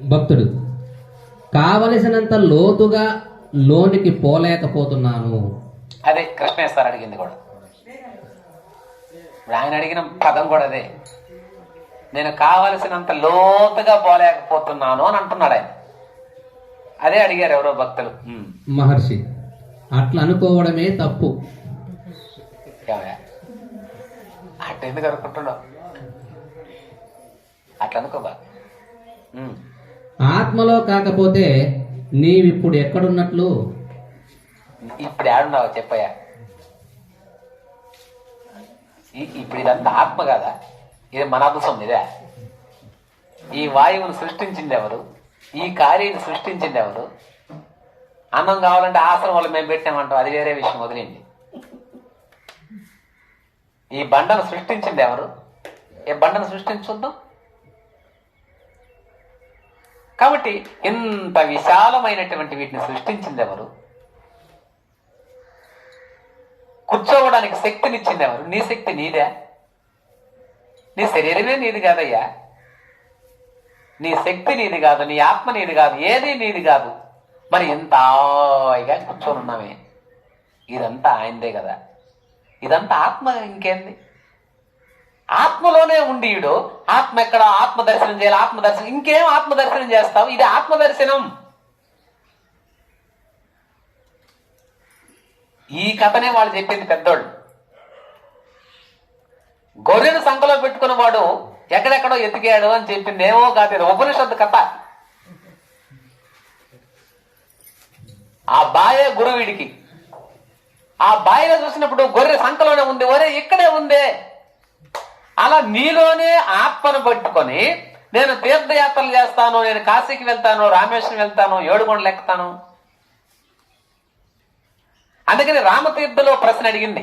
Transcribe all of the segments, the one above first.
భక్తుడు కావలసినంత లోతుగా లోనికి పోలేకపోతున్నాను. అదే కృష్ణేశ్వర అడిగింది కూడా. ఆయన అడిగిన పదం కూడా అదే. నేను కావలసినంత లోతుగా పోలేకపోతున్నాను అని అంటున్నాడు ఆయన. అదే అడిగారు ఎవరో భక్తులు. మహర్షి అట్లా అనుకోవడమే తప్పు? అట్ట ఎందుకు అనుకుంటున్నావు? అట్లా అనుకోబా. ఆత్మలో కాకపోతే నీవిప్పుడు ఎక్కడున్నట్లు? ఇప్పుడు ఏడున్నావు చెప్పయ్యా. ఇప్పుడు ఇదంతా ఆత్మ కదా. ఇది మన అంశం ఇదే. ఈ వాయువును సృష్టించింది ఎవరు? ఈ కార్యాన్ని సృష్టించింది ఎవరు? అన్నం కావాలంటే ఆశ్రమంలో మేము పెట్టామంటాం అది వేరే విషయం వదిలింది. ఈ బండను సృష్టించింది ఎవరు? ఏ బండను సృష్టించుద్దాం? కాబట్టి ఇంత విశాలమైనటువంటి వీటిని సృష్టించింది ఎవరు కూర్చోవడానికి శక్తినిచ్చింది ఎవరు నీ శక్తి నీదే. నీ శరీరమే నీది కాదయ్యా. నీ శక్తి నీది కాదు నీ ఆత్మ నీది కాదు ఏది నీది కాదు. మరి ఎంత హాయిగా కూర్చొని ఉన్నామే ఇదంతా ఆయనదే కదా. ఇదంతా ఆత్మ ఇంకేంది? ఆత్మలోనే ఉండియుడు ఆత్మ ఎక్కడ? ఆత్మ దర్శనం చేయాలి. ఆత్మ దర్శనం ఇంకేం ఆత్మ దర్శనం చేస్తావు? ఇది ఆత్మ దర్శనం ఈ కథనే వాళ్ళు చెప్పింది పెద్దోళ్ళు. గొర్రెను సంఖలో పెట్టుకున్న వాడు ఎక్కడెక్కడో ఎతికాడు అని చెప్పింది. ఏమో కాదు ఇది ఉపనిషత్తు కథ. ఆ బాయే గురువుడికి. ఆ బాయిలో చూసినప్పుడు గొర్రె సంఖలోనే ఉంది. ఒరే ఇక్కడే ఉందే. అలా నీలోనే ఆత్మను పట్టుకొని నేను తీర్థయాత్రలు చేస్తాను నేను కాశీకి వెళ్తాను రామేశ్వరం వెళ్తాను ఏడుగొండలు ఎక్కుతాను అందుకని రామతీర్థలో ప్రశ్న అడిగింది.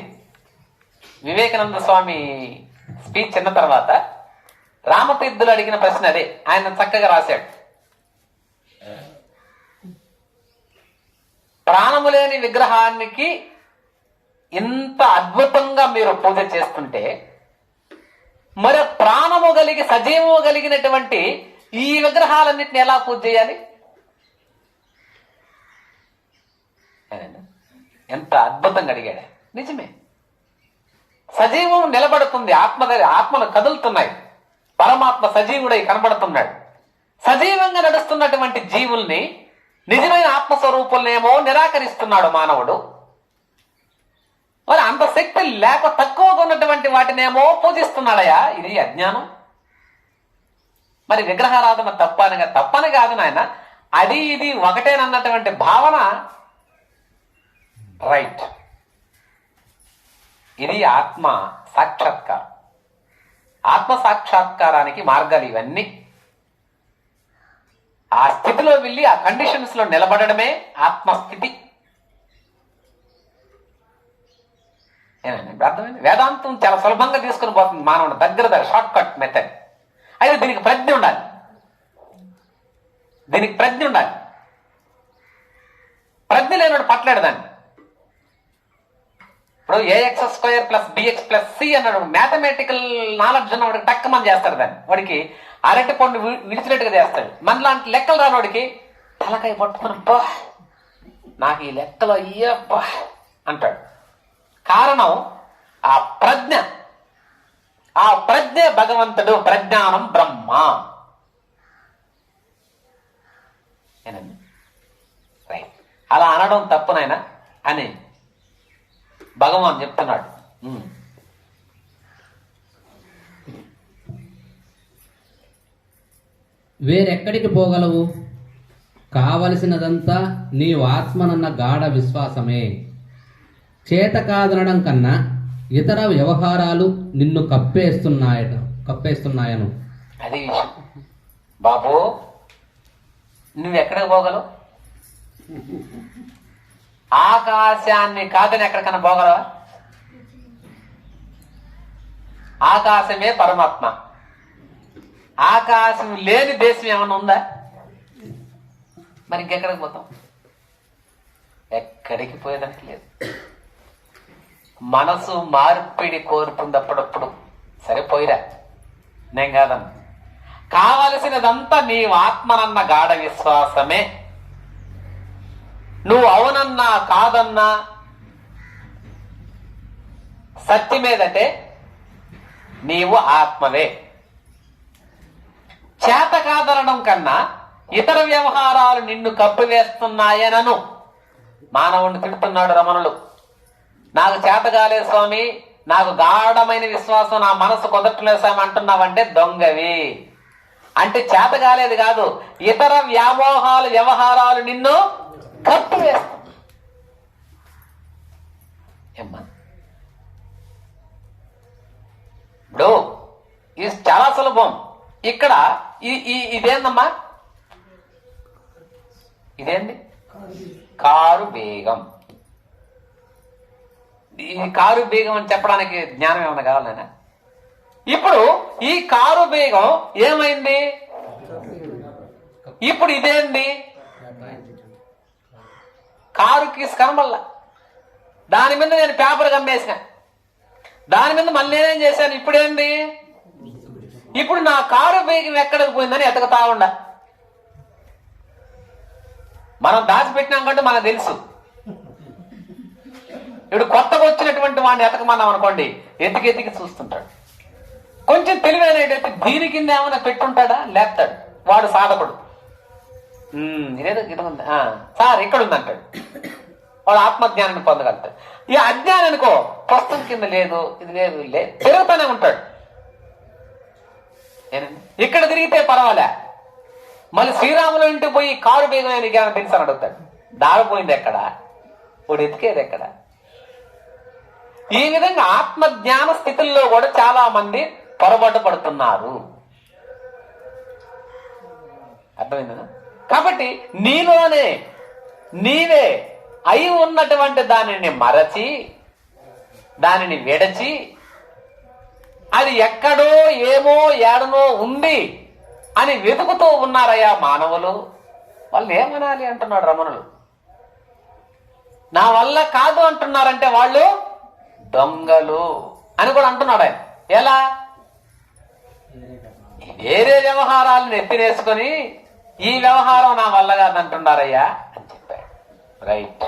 వివేకానంద స్వామి స్పీచ్ చిన్న తర్వాత రామతీర్థులు అడిగిన ప్రశ్న అదే. ఆయన చక్కగా రాశాడు. ప్రాణము లేని విగ్రహానికి ఇంత అద్భుతంగా మీరు పూజ చేస్తుంటే మరి ప్రాణము కలిగి సజీవము కలిగినటువంటి ఈ విగ్రహాలన్నింటిని ఎలా పూజ చేయాలి? ఎంత అద్భుతంగా అడిగాడు. నిజమే. సజీవం నిలబడుతుంది ఆత్మ ఆత్మలు కదులుతున్నాయి. పరమాత్మ సజీవుడై కనబడుతున్నాడు. సజీవంగా నడుస్తున్నటువంటి జీవుల్ని నిజమైన ఆత్మస్వరూపులనేమో నిరాకరిస్తున్నాడు మానవుడు. మరి అంత శక్తి లేక తక్కువగా ఉన్నటువంటి వాటినేమో పూజిస్తున్నాడయా ఇది అజ్ఞానం. మరి విగ్రహారాధన తప్పనగా తప్పని కాదు నాయన. అది ఇది ఒకటేనన్నటువంటి భావన రైట్. ఇది ఆత్మ సాక్షాత్కారం. ఆత్మ సాక్షాత్కారానికి మార్గాలు ఇవన్నీ. ఆ స్థితిలో వెళ్ళి ఆ కండిషన్స్లో నిలబడడమే ఆత్మస్థితి ఏనండి ఇప్పుడు అర్థమైంది? వేదాంతం చాలా సులభంగా తీసుకుని పోతుంది మానవుడు దగ్గర దగ్గర షార్ట్ కట్ మెథడ్ అయితే దీనికి ప్రజ్ఞ ఉండాలి. దీనికి ప్రజ్ఞ ఉండాలి. ప్రజ్ఞ లేనివాడు పట్టలేడు దాన్ని. ఇప్పుడు a x square plus b x plus c అన్నాడు మ్యాథమెటికల్ నాలెడ్జ్ ఉన్నవాడికి టక్క మంది చేస్తారు దాన్ని. వాడికి అరటి పండు విడిచినట్టుగా చేస్తాడు. మనలాంటి లెక్కలు రానివాడికి తలకాయ పట్టుకుని బా నాకు ఈ లెక్కలు అయ్యబ్బా అంటాడు. కారణం ఆ ప్రజ్ఞ. ఆ ప్రజ్ఞ భగవంతుడు ప్రజ్ఞానం బ్రహ్మ. రైట్. అలా అనడం తప్పునైనా అని భగవాన్ చెప్తున్నాడు. ఉమ్. వేరెక్కడికి పోగలవు? కావలసినదంతా నీవు ఆత్మనన్న గాఢ విశ్వాసమే. చేత కాదనడం కన్నా ఇతర వ్యవహారాలు నిన్ను కప్పేస్తున్నాయట కప్పేస్తున్నాయను. అది బాబు నువ్వు ఎక్కడికి పోగలవు? ఆకాశాన్ని కాదని ఎక్కడికన్నా పోగలవా? ఆకాశమే పరమాత్మ. ఆకాశం లేని దేశం ఏమన్నా ఉందా? మరి ఇంకెక్కడికి పోతాం? ఎక్కడికి పోయేదానికి లేదు. మనసు మార్పిడి కోరుతుంది అప్పుడప్పుడు సరిపోయిరా? నేను కాదన్న. కావలసినదంతా నీ ఆత్మనన్న గాఢ విశ్వాసమే. నువ్వు అవునన్నా కాదన్నా సత్యమేదంటే నీవు ఆత్మవే. చేత కాదనడం కన్నా ఇతర వ్యవహారాలు నిన్ను కప్పివేస్తున్నాయనను. మానవుణ్ణి తిడుతున్నాడు రమణులు. నాకు చేత కాలేదు స్వామి. నాకు గాఢమైన విశ్వాసం నా మనసు కుదరట్లేదు స్వామి అంటున్నావంటే దొంగవి. అంటే చేత కాలేదు కాదు. ఇతర వ్యామోహాలు వ్యవహారాలు నిన్ను కప్పివేస్తాయి. ఏమ్మా? ఇప్పుడు ఇది చాలా సులభం. ఇక్కడ ఈ ఇదేందమ్మా? ఇదేంది? కారు బేగం. ఈ కారు బీగం అని చెప్పడానికి జ్ఞానం ఏమైనా కావాలనే ఇప్పుడు ఈ కారు బీగం ఏమైంది? ఇప్పుడు ఇదేంది? కారు కీస్ కనబల్లా దాని మీద నేను పేపర్ కమ్మేసిన. దాని మీద మళ్ళీ నేనేం చేశాను? ఇప్పుడేంది? ఇప్పుడు నా కారు బీగం ఎక్కడికి పోయిందని ఎతకతా ఉండ. మనం దాచిపెట్టినాం కంటే మనకు తెలుసు. ఇప్పుడు కొత్తగా వచ్చినటువంటి వాడిని ఎతకమన్నాం అనుకోండి ఎతికి ఎతికి చూస్తుంటాడు. కొంచెం తెలివైనట్టయితే దీని కింద ఏమైనా పెట్టుంటాడా? లేస్తాడు వాడు సాధకుడు. "ఉమ్, ఇదేదో ఇది ఉంది. ఆ, సార్ ఇక్కడ ఉంది అంటాడు. వాడు ఆత్మజ్ఞానాన్ని పొందగలుగుతాడు. ఈ అజ్ఞానం అనుకో ప్రస్తుతం కింద లేదు ఇది లేదు లేదు తిరుగుతూనే ఉంటాడు. ఇక్కడ తిరిగితే పర్వాలే. మళ్ళీ శ్రీరాములు ఇంటికి పోయి కారు బేగమైన జ్ఞానం తెలుసు అని అడుగుతాడు. దారిపోయింది ఎక్కడ? ఇప్పుడు ఎతికేది ఎక్కడ? ఈ విధంగా ఆత్మజ్ఞాన స్థితుల్లో కూడా చాలా మంది పొరపాటు పడుతున్నారు అర్థమైందా? కాబట్టి నీలోనే నీవే అయి ఉన్నటువంటి దానిని మరచి దానిని విడచి అది ఎక్కడో ఏమో ఏడనో ఉంది అని వెతుకుతూ ఉన్నారయ్యా మానవులు. వాళ్ళు ఏమనాలి అంటున్నాడు రమణులు. నా వల్ల కాదు అంటున్నారంటే వాళ్ళు దొంగలు అని కూడా అంటున్నాడు ఆయన. ఎలా? వేరే వ్యవహారాలను ఎత్తినేసుకొని ఈ వ్యవహారం నా వల్ల కాదంటున్నారయ్యా అని చెప్పాడు. రైట్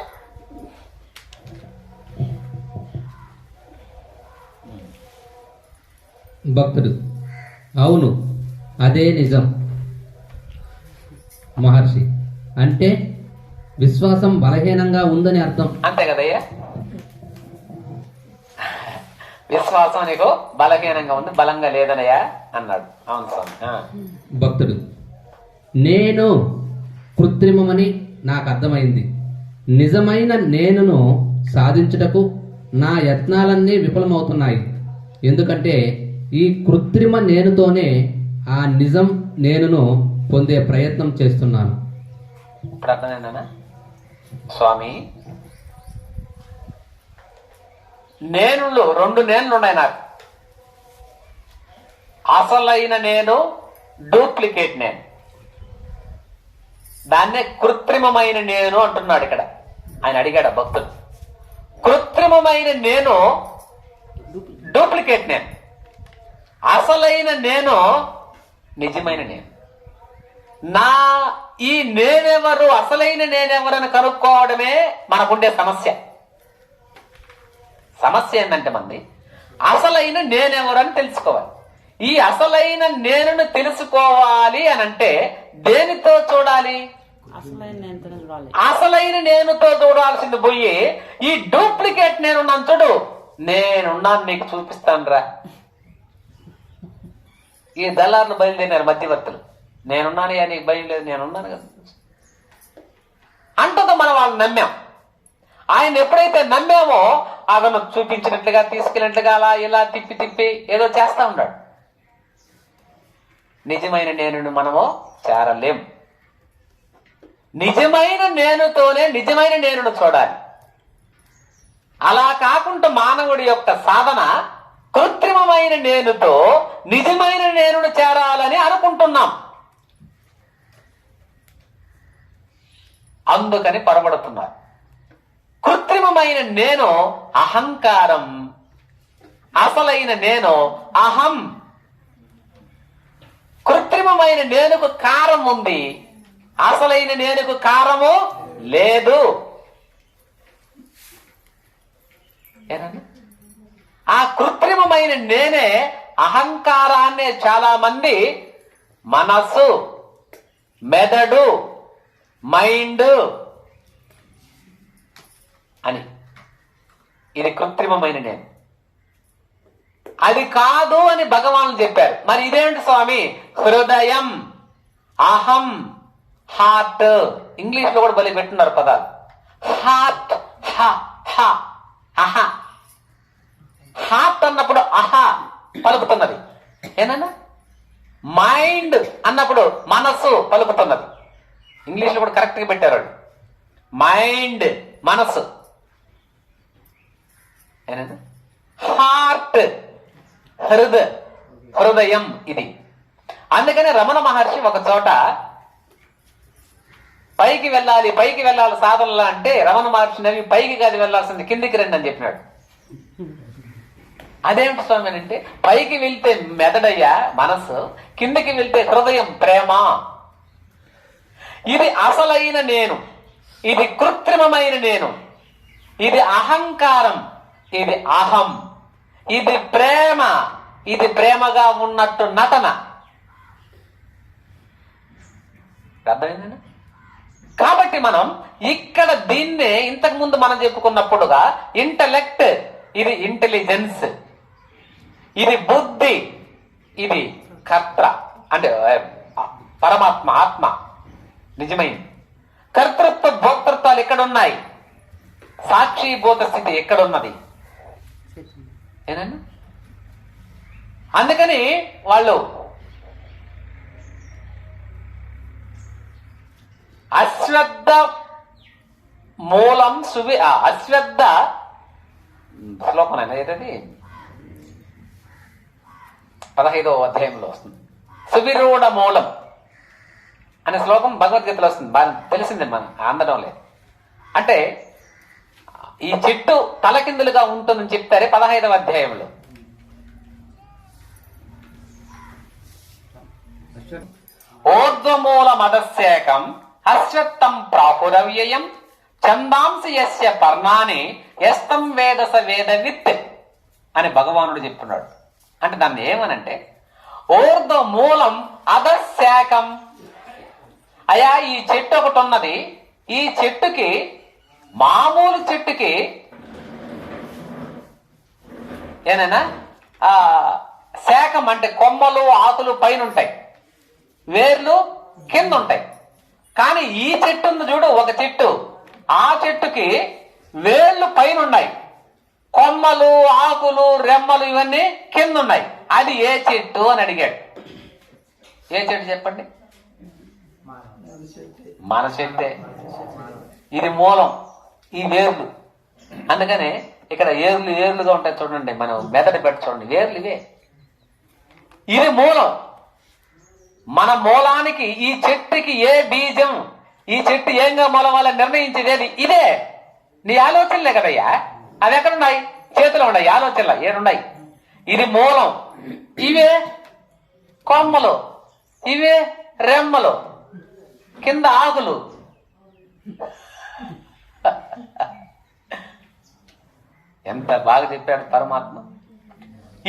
భక్తుడు అవును అదే నిజం. మహర్షి అంటే విశ్వాసం బలహీనంగా ఉందని అర్థం. అంతే కదయ్యా? విశ్వాసం నీకు బలహీనంగా ఉంది బలంగా లేదనయ్యా అన్నాడు. అవును స్వామి. భక్తుడు నేను కృత్రిమమని నాకు అర్థమైంది. నిజమైన నేనును సాధించుటకు నా యత్నాలన్నీ విఫలమవుతున్నాయి. ఎందుకంటే ఈ కృత్రిమ నేనుతోనే ఆ నిజం నేనును పొందే ప్రయత్నం చేస్తున్నాను. స్వామి నేనులు రెండు నేనులు ఉన్నాయి నాకు. అసలైన నేను డూప్లికేట్ నేను. దాన్నే కృత్రిమమైన నేను అంటున్నాడు ఇక్కడ. ఆయన అడిగాడు భక్తులు కృత్రిమమైన నేను డూప్లికేట్ నేను. అసలైన నేను నిజమైన నేను. నా ఈ నేనెవరు అసలైన నేనెవరని కనుక్కోవడమే మనకుండే సమస్య. సమస్య ఏంటంటే మంది అసలైన నేనెవరని తెలుసుకోవాలి. ఈ అసలైన నేనును తెలుసుకోవాలి అని అంటే దేనితో చూడాలి? అసలైన నేను నేనుతో చూడాల్సింది పోయి ఈ డూప్లికేట్ నేనున్నాను చూడు. నేనున్నాను నీకు చూపిస్తాను రా ఈ దళారులు బయలుదేరారు మధ్యవర్తులు. నేనున్నాను నీకు భయం లేదు నేనున్నాను కదా. అంటతో మనం వాళ్ళు నమ్మాం. ఆయన ఎప్పుడైతే నమ్మామో అతను చూపించినట్లుగా తీసుకెళ్ళినట్లుగా అలా ఇలా తిప్పి తిప్పి ఏదో చేస్తా ఉన్నాడు. నిజమైన నేను మనము చేరలేం. నిజమైన నేనుతోనే నిజమైన నేనును చూడాలి. అలా కాకుండా మానవుడి యొక్క సాధన కృత్రిమమైన నేనుతో నిజమైన నేనును చేరాలని అనుకుంటున్నాం. అందుకని పొరబడుతున్నారు కృత్రిమమైన నేను అహంకారం. అసలైన నేను అహం. కృత్రిమమైన నేనుకు కారం ఉంది. అసలైన నేనుకు కారము లేదు. ఆ కృత్రిమమైన నేనే అహంకారాన్నే చాలా మంది మనస్సు మెదడు మైండ్ అని. ఇది కృత్రిమమైన నేను అది కాదు అని భగవానులు చెప్పారు. మరి ఇదేంటి స్వామి? హృదయం అహం హార్ట్. ఇంగ్లీష్లో కూడా బలి పెట్టున్నారు పదాలు. హార్ట్ హ హ అహ. హార్ట్ అన్నప్పుడు అహ పలుకుతున్నది. ఏనన్నా? మైండ్ అన్నప్పుడు మనస్సు పలుకుతున్నది. ఇంగ్లీష్లో కూడా కరెక్ట్గా పెట్టారు మైండ్ మనస్సు. హార్ట్ హృద హృదయం ఇది అందుకనే రమణ మహర్షి ఒక చోట పైకి వెళ్ళాలి పైకి వెళ్ళాలి సాధనలా అంటే రమణ మహర్షి నవి పైకి కాదు వెళ్ళాల్సింది కిందికి రండి అని చెప్పినాడు. అదేమిటి స్వామి అంటే పైకి వెళ్తే మెదడయ్యా మనసు కిందికి వెళ్తే హృదయం ప్రేమ. ఇది అసలైన నేను ఇది కృత్రిమమైన నేను ఇది అహంకారం. ఇది అహం. ఇది ప్రేమ. ఇది ప్రేమగా ఉన్నట్టు నటన. అర్థమైందండి? కాబట్టి మనం ఇక్కడ దీన్నే ఇంతకు ముందు మనం చెప్పుకున్నప్పుడుగా ఇంటలెక్ట్ ఇది ఇంటెలిజెన్స్. ఇది బుద్ధి ఇది కర్త. అంటే పరమాత్మ ఆత్మ. నిజమైంది. కర్తృత్వ భోక్తృత్వాలు ఎక్కడున్నాయి? సాక్షిభూత స్థితి ఎక్కడున్నది? ఏనండి? అందుకని వాళ్ళు అశ్వద్ధ మూలం సువి అశ్వద్ధ శ్లోకం అయినా ఏదది? పదహైదవ అధ్యాయంలో వస్తుంది. సువిరూఢ మూలం అనే శ్లోకం భగవద్గీతలో వస్తుంది. బాగా తెలిసిందే మనం అందడం లేదు. అంటే ఈ చెట్టు తలకిందులుగా ఉంటుందని చెప్తారే పదహైదవ అధ్యాయంలో. ఓర్ధ్వమూల మదశేఖం అశ్వత్థం ప్రాపురవ్యయం చందాంసి యస్య పర్ణాని ఎస్తం వేదస వేదవిత్ అని భగవానుడు చెప్తున్నాడు. అంటే దాన్ని ఏమనంటే ఓర్ధ మూలం అధశాఖం అయా ఈ చెట్టు ఒకటి ఉన్నది. ఈ చెట్టుకి మామూలు చెట్టుకి ఏనైనా? ఆ శాఖం అంటే కొమ్మలు ఆకులు పైన ఉంటాయి వేర్లు కింద ఉంటాయి కానీ ఈ చెట్టు ఉంది చూడు ఒక చెట్టు. ఆ చెట్టుకి వేర్లు పైన ఉన్నాయి కొమ్మలు ఆకులు రెమ్మలు ఇవన్నీ కింద ఉన్నాయి అది ఏ చెట్టు అని అడిగాడు. ఏ చెట్టు చెప్పండి? మన చెట్టే. ఇది మూలం. ఈ వేర్లు. అందుకనే ఇక్కడ ఏర్లు ఏర్లుగా ఉంటాయి చూడండి మనం మెదడు పెట్టి చూడండి. వేర్లు ఇవే. ఇది మూలం. మన మూలానికి ఈ చెట్టుకి ఏ బీజం ఈ చెట్టు ఏంగా మూలం వల్ల నిర్ణయించేది ఇదే. నీ ఆలోచనలే కదయ్యా. అవి ఎక్కడున్నాయి? చేతిలో ఉన్నాయి ఆలోచనలు ఏడున్నాయి ఇది మూలం. ఇవే కొమ్మలు. ఇవే రెమ్మలు. కింద ఆకులు. ఎంత బాగా చెప్పాడు పరమాత్మ?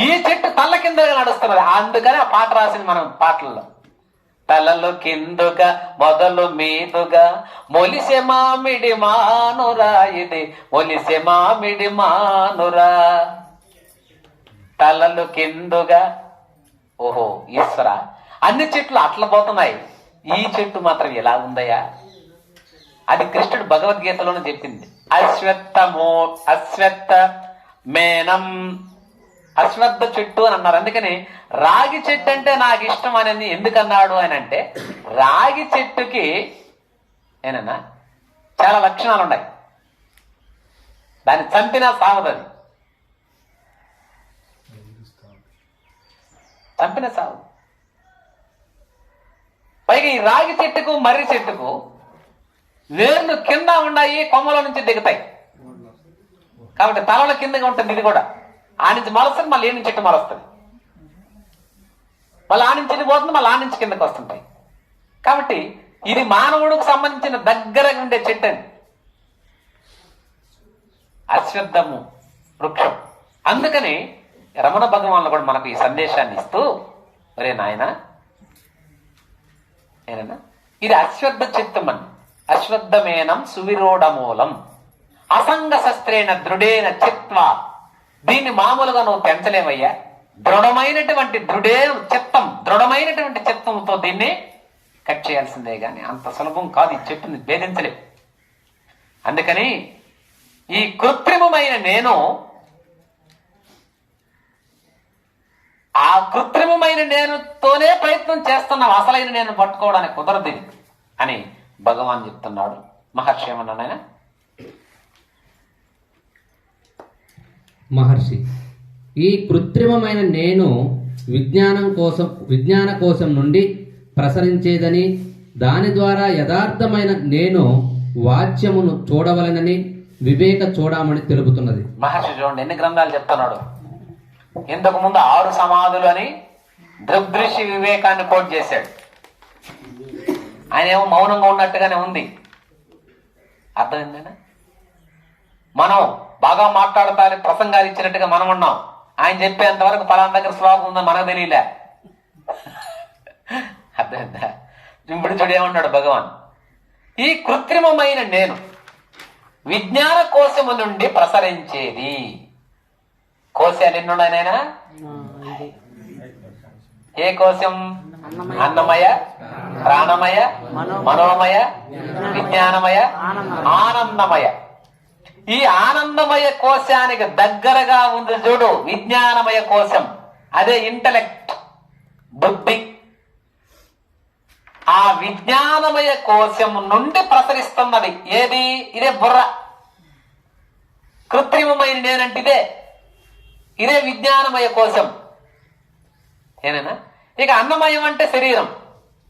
ఈ చెట్టు తల్ల కిందగా నడుస్తున్నది. అందుకని ఆ పాట రాసింది మనం పాటల్లో. తలలు కిందుగా మొదలు మీదుగా మొలిసె మామిడి మానురా ఇది మొలిసె మామిడి మానురా. తలలు కిందుగా ఓహో ఈశ్వర అన్ని చెట్లు అట్ల పోతున్నాయి. ఈ చెట్టు మాత్రం ఎలా ఉందయ్యా? అది కృష్ణుడు భగవద్గీతలోనే చెప్పింది. అశ్వత్థమో అశ్వత్థ మేనం. అశ్వత్థ చెట్టు అని అన్నారు. అందుకని రాగి చెట్టు అంటే నాకు ఇష్టం అనేది ఎందుకన్నాడు అని అంటే రాగి చెట్టుకి ఏనన్నా చాలా లక్షణాలు ఉన్నాయి. దాన్ని చంపినా సావదు చంపినా సావు పైగా ఈ రాగి చెట్టుకు మర్రి చెట్టుకు వేర్లు కింద ఉన్నాయి కొమ్మల నుంచి దిగుతాయి. కాబట్టి తలల కిందగా ఉంటుంది ఇది కూడా. ఆ నుంచి మలస్తుంది మళ్ళీ ఏ నుంచి చెట్టు మలస్తుంది. మళ్ళీ ఆ నుంచి ఇది పోతుంది మళ్ళీ ఆ నుంచి కిందకి వస్తుంటాయి. కాబట్టి ఇది మానవుడికి సంబంధించిన దగ్గరగా ఉండే చెట్టు. అని అశ్వద్ధము వృక్షం. అందుకని రమణ భగవాన్లు కూడా మనకు ఈ సందేశాన్ని ఇస్తూ ఒరే నాయన ఏనా ఇది చెట్టం అని అశ్వత్థమేనం సువిరోడమూలం. అసంగ శస్త్రేణ దృఢేన చిత్వ దీన్ని మామూలుగా నువ్వు పెంచలేవయ్యా. దృఢమైనటువంటి దృఢే చిత్తం దృఢమైనటువంటి చిత్తంతో దీన్ని కట్ చేయాల్సిందే గాని అంత సులభం కాదు ఇది చెప్పింది భేదించలేవు అందుకని ఈ కృత్రిమమైన నేను ఆ కృత్రిమమైన నేనుతోనే ప్రయత్నం చేస్తున్నావు అసలైన నేను పట్టుకోవడానికి కుదరదు అని భగవాన్ చెప్తున్నాడు. మహర్షి ఏమన్నాడు ఆయన? మహర్షి ఈ కృత్రిమమైన నేను విజ్ఞానం కోసం విజ్ఞాన కోశం నుండి ప్రసరించేదని దాని ద్వారా యథార్థమైన నేను వాచ్యమును చూడవలనని వివేక చూడమని తెలుపుతున్నది. మహర్షి చూడండి ఎన్ని గ్రంథాలు చెప్తున్నాడు? ఇంతకు ముందు ఆరు సమాధులు అని దృగ్దృశ్య వివేకాన్ని కోట్ చేశాడు. ఆయన ఏమో మౌనంగా ఉన్నట్టుగానే ఉంది. అర్థమైందేనా మనం బాగా మాట్లాడతారని ప్రసంగాలు ఇచ్చినట్టుగా మనం ఉన్నాం. ఆయన చెప్పేంత వరకు ఫలానా దగ్గర శ్లోకం ఉందని మనకు తెలియలే. అర్థమైందా? ఇప్పుడు చూడు ఏమన్నాడు భగవాన్? ఈ కృత్రిమమైన నేను విజ్ఞాన కోశము నుండి ప్రసరించేది. కోశాలు ఎన్ని ఉన్నాయి నాయనా ఏ కోశం? అన్నమయ. ప్రాణమయ మనోమయ విజ్ఞానమయ ఆనందమయ ఈ ఆనందమయ కోశానికి దగ్గరగా ఉంది చూడు విజ్ఞానమయ కోశం. అదే ఇంటలెక్ట్ బుద్ధి. ఆ విజ్ఞానమయ కోశం నుండి ప్రసరిస్తున్నది. ఏది? ఇదే బుర్ర. కృత్రిమమైన నేనంటే ఇదే. ఇదే విజ్ఞానమయ కోశం. ఏనేనా? ఇక అన్నమయం అంటే శరీరం.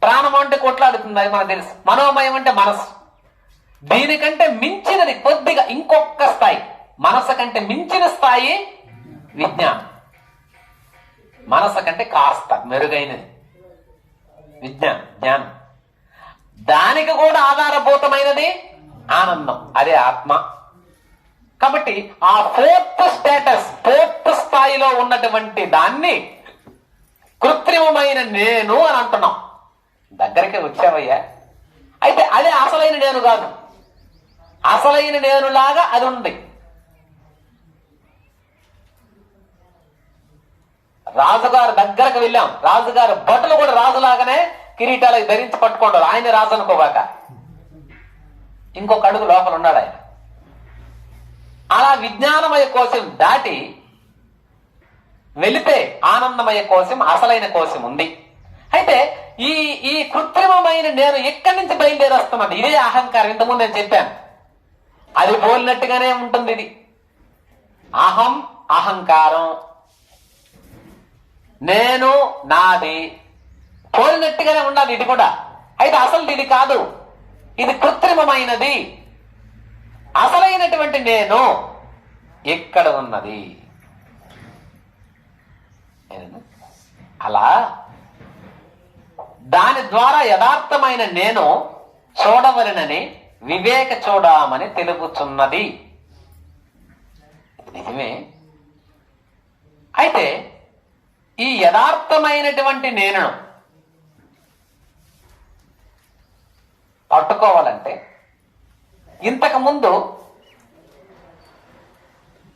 ప్రాణం అంటే కొట్లాడుతుంది అది మనకు తెలుసు. మనోమయం అంటే మనసు. దీనికంటే మించినది కొద్దిగా ఇంకొక స్థాయి. మనసు కంటే మించిన స్థాయి విజ్ఞానం. మనసు కంటే కాస్త మెరుగైనది. విజ్ఞానం జ్ఞానం. దానికి కూడా ఆధారభూతమైనది ఆనందం. అదే ఆత్మ. కాబట్టి ఆ ఫోర్త్ స్టేటస్ ఫోర్త్ స్థాయిలో ఉన్నటువంటి దాన్ని కృత్రిమమైన నేను అని అంటున్నాం. దగ్గరికి వచ్చావయ్యా. అయితే అదే అసలైన నేను కాదు. అసలైన నేనులాగా అది ఉంది. రాజుగారు దగ్గరకు వెళ్ళాం. రాజుగారు బట్టలు కూడా రాజులాగానే కిరీటాలు ధరించి పట్టుకోండి ఆయన రాజు అనుకోగాక. ఇంకొక అడుగు లోపల ఉన్నాడు ఆయన. అలా విజ్ఞానమయ కోసం దాటి వెళితే ఆనందమయ కోశం అసలైన కోశం ఉంది. అయితే ఈ ఈ కృత్రిమమైన నేను ఎక్కడి నుంచి బయలుదేరి వస్తున్నది ఇదే అహంకారం. ఇంతకుముందు నేను చెప్పాను. అది పోలినట్టుగానే ఉంటుంది ఇది. అహం అహంకారం. నేను నాది పోలినట్టుగానే ఉండాలి ఇది కూడా. అయితే అసలు ఇది కాదు. ఇది కృత్రిమమైనది. అసలైనటువంటి నేను ఎక్కడ ఉన్నది? అలా దాని ద్వారా యథార్థమైన నేను చూడవలనని వివేక చూడమని తెలుపుచున్నది నిజమే. అయితే ఈ యథార్థమైనటువంటి నేను పట్టుకోవాలంటే ఇంతకు ముందు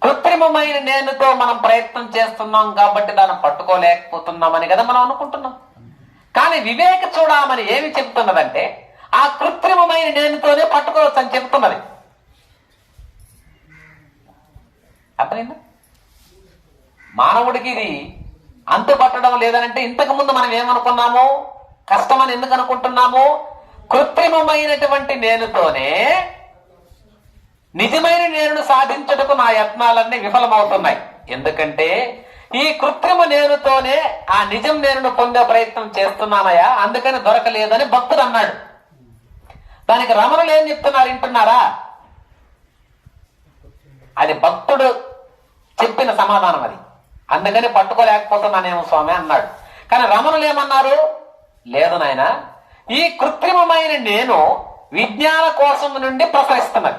కృత్రిమమైన నేనుతో మనం ప్రయత్నం చేస్తున్నాం కాబట్టి దాన్ని పట్టుకోలేకపోతున్నామని కదా మనం అనుకుంటున్నాం. కానీ వివేక చూడమని ఏమి చెప్తున్నదంటే ఆ కృత్రిమమైన నేనుతోనే పట్టుకోవచ్చు అని చెప్తున్నది అర్థమైందా? మానవుడికి ఇది అంతుపట్టడం లేదనంటే ఇంతకు ముందు మనం ఏమనుకున్నాము? కష్టమని ఎందుకు అనుకుంటున్నాము? కృత్రిమమైనటువంటి నేనుతోనే నిజమైన నేను సాధించుటకు నా యత్నాలన్నీ విఫలమవుతున్నాయి. ఎందుకంటే ఈ కృత్రిమ నేనుతోనే ఆ నిజం నేనును పొందే ప్రయత్నం చేస్తున్నానయా అందుకని దొరకలేదని భక్తుడు అన్నాడు. దానికి రమణులు ఏం చెప్తున్నారు వింటున్నారా? అది భక్తుడు చెప్పిన సమాధానం అది. అందుకని పట్టుకోలేకపోతున్నానేమో స్వామి అన్నాడు. కానీ రమణులు ఏమన్నారు? లేదు నాయన ఈ కృత్రిమమైన నేను విజ్ఞాన కోశం నుండి ప్రసరిస్తున్నది.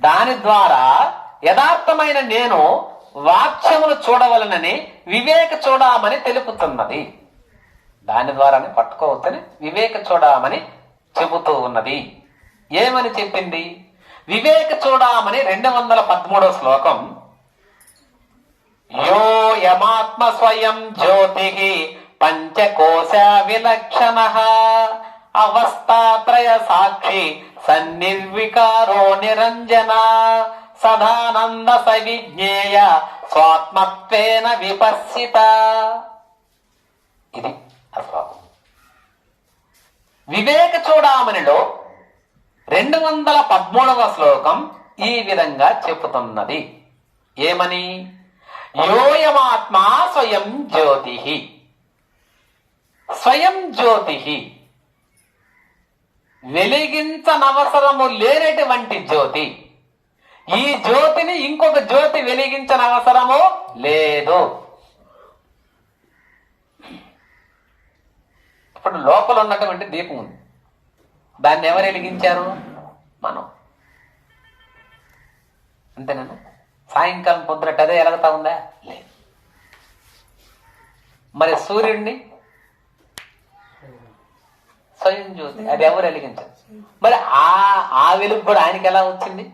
దాని ద్వారా యథార్థమైన నేను వాక్యమును చూడవలనని వివేక చూడమని తెలుపుతున్నది. దాని ద్వారానే పట్టుకోవచ్చని వివేక చూడమని చెబుతూ ఉన్నది. ఏమని చెప్పింది? వివేక చూడమని రెండు వందల పదమూడో శ్లోకం. యో యమాత్మ స్వయం జ్యోతి పంచకోశ విలక్షణ. అవస్థాత్రయ సాక్షి సన్నిర్వికారో నిరంజన సదానంద సవిజ్ఞేయ స్వాత్మత్వేన విపస్సిత ఇది అసలు వివేక చూడామణిలో రెండు వందల పదమూడవ శ్లోకం ఈ విధంగా చెబుతున్నది ఏమని? యోయమాత్మా స్వయం జ్యోతి. స్వయం జ్యోతి. వెలిగించనవసరము లేనటువంటి జ్యోతి. ఈ జ్యోతిని ఇంకొక జ్యోతి వెలిగించనవసరము లేదు. ఇప్పుడు లోపల ఉన్నటువంటి దీపం ఉంది. దాన్ని ఎవరు వెలిగించారు? మనం. అంతేనా సాయంకాలం పొద్దునట్టు అదే ఎలగతా ఉందా? లేదు. మరి సూర్యుడిని స్వయం జ్యోతి అది ఎవరు వెలిగించారు. మరి ఆ ఆ వెలుగు కూడా ఆయనకి ఎలా వచ్చింది?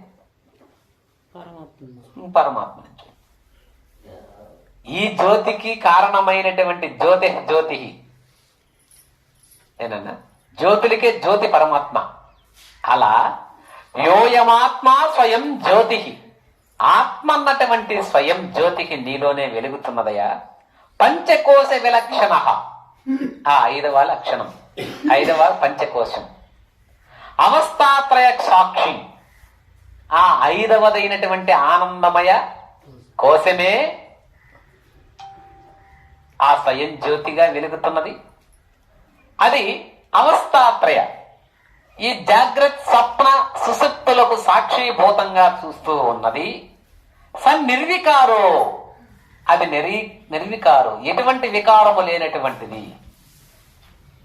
పరమాత్మ. ఈ జ్యోతికి కారణమైనటువంటి జ్యోతి జ్యోతి. ఏనన్నా? జ్యోతులకే జ్యోతి పరమాత్మ. అలా యోయమాత్మ స్వయం జ్యోతి. ఆత్మ అన్నటువంటి స్వయం జ్యోతికి నీలోనే వెలుగుతున్నదయా? పంచకోశ విలక్షణ. ఆ ఐదవ లక్షణం. ఐదవ పంచకోశం. అవస్థాత్రయ సాక్షి. ఆ ఐదవదైనటువంటి ఆనందమయ కోశమే ఆ స్వయం జ్యోతిగా వెలుగుతున్నది. అది అవస్థాత్రయ. ఈ జాగ్రత్త స్వప్న సుశక్తులకు సాక్షిభూతంగా చూస్తూ ఉన్నది. సన్నిర్వికారో. అది నిరి నిర్వికారు. ఎటువంటి వికారము లేనటువంటిది.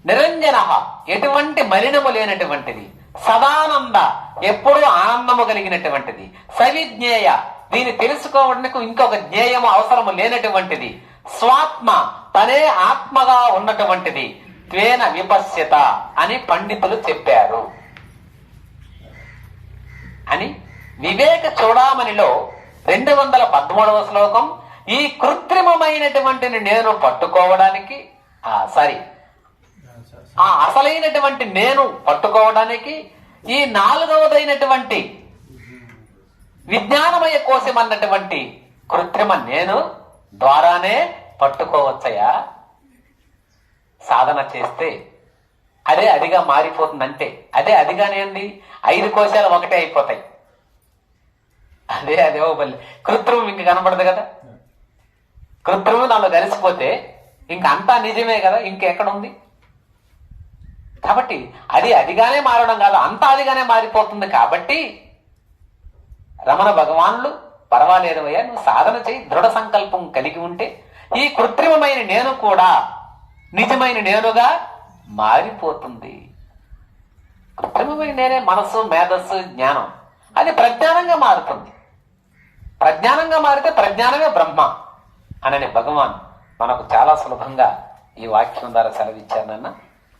నిరంజన. ఎటువంటి మలినము లేనటువంటిది. సదానంద ఎప్పుడూ ఆనందము కలిగినటువంటిది. సవిజ్ఞేయ దీన్ని తెలుసుకోవడానికి ఇంకొక జ్ఞేయము అవసరము లేనటువంటిది. స్వాత్మ తనే ఆత్మగా ఉన్నటువంటిది. త్వేన విపశ్యత అని పండితులు చెప్పారు. అని వివేక చూడామణిలో రెండు వందల పదమూడవ శ్లోకం ఈ కృత్రిమమైనటువంటిని నేను పట్టుకోవడానికి ఆ సారీ ఆ అసలైనటువంటి నేను పట్టుకోవడానికి ఈ నాలుగవదైనటువంటి విజ్ఞానమయ కోశం అన్నటువంటి కృత్రిమ నేను ద్వారానే పట్టుకోవచ్చయా సాధన చేస్తే అదే అదిగా మారిపోతుంది అంతే అదే అదిగానేంది ఐదు కోశాలు ఒకటే అయిపోతాయి. అదే అదే ఓబల్లి బల్లి కృత్రిమం ఇంక కనపడదు కదా. కృత్రిమం దానిలో కలిసిపోతే ఇంక అంతా నిజమే కదా ఇంకెక్కడ ఉంది? కాబట్టి అది అదిగానే మారడం కాదు అంత అదిగానే మారిపోతుంది కాబట్టి రమణ భగవానులు పర్వాలేదవయ్యా నువ్వు సాధన చేయి దృఢ సంకల్పం కలిగి ఉంటే ఈ కృత్రిమమైన నేను కూడా నిజమైన నేనుగా మారిపోతుంది. కృత్రిమమైన నేనే మనస్సు మేధస్సు జ్ఞానం అది ప్రజ్ఞానంగా మారుతుంది. ప్రజ్ఞానంగా మారితే ప్రజ్ఞానమే బ్రహ్మ అనని భగవాన్ మనకు చాలా సులభంగా ఈ వాక్యం ద్వారా సెలవిచ్చారు